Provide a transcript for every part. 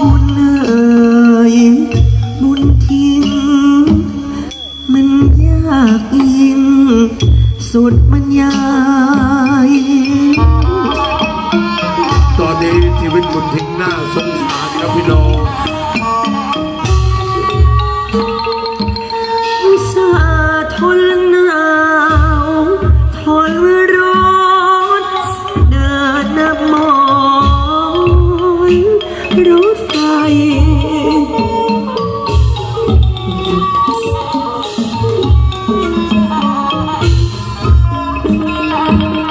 บุญเอ่ยบุญทิ้งมันยากยิ่ง สุดมันยายตอนนี้ชีวิตบุญทิ้งหน้าสงส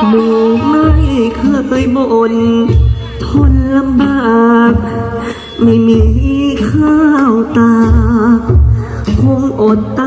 หนูไม่เคยบ่นทนลำบาก ไม่มีข้าวตา คงอดตา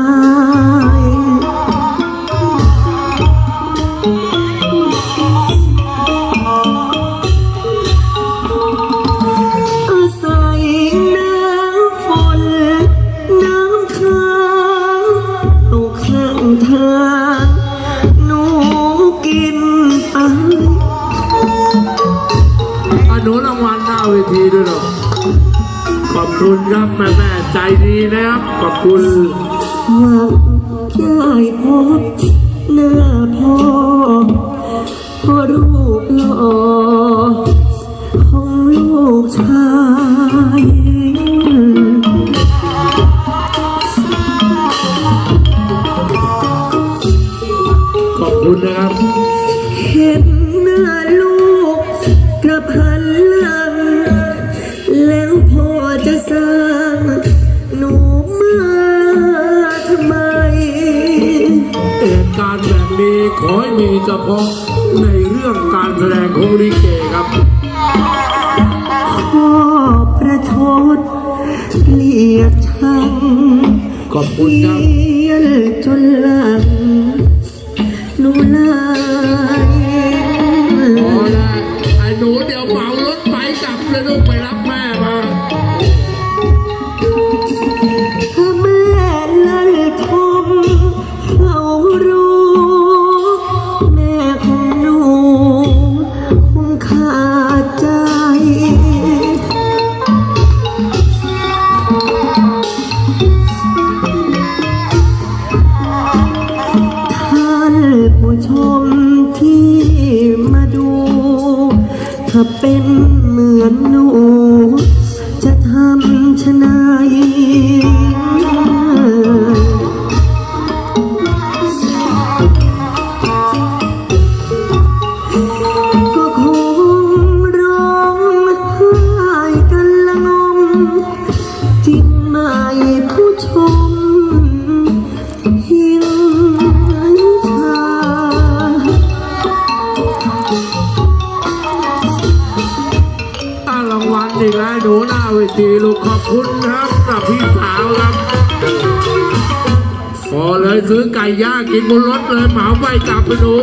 นุรางวัลหน้าเวทีด้วยหรอขอบคุณครับแม่แม่ใจดีนะครับ ขอบคุณหวังได้พบหน้าพ่อพอรูปหล่อของลูกชายขอบคุณนะครับเห็น ขอให้มีเฉพาะในเรื่องการแสดงของลิเกครับ พ่อประชดเกลียดชังขอบคุณครับ เกลียดจนหลังหนูลายพอแล้วไอ้หนูเดี๋ยวเหมารถไปกลับเลยลูกไปรับแม่ ใจ ท่านผู้ชมที่มาดู ถ้าเป็นเหมือนหนู จะทำชะไหนาย อีกแล้วหนูหน้าเวทีลูกขอบคุณครับกับพี่สาวครับพอเลยซื้อไก่ย่างกินบนรถเลยเหมาไปกลับไปหนู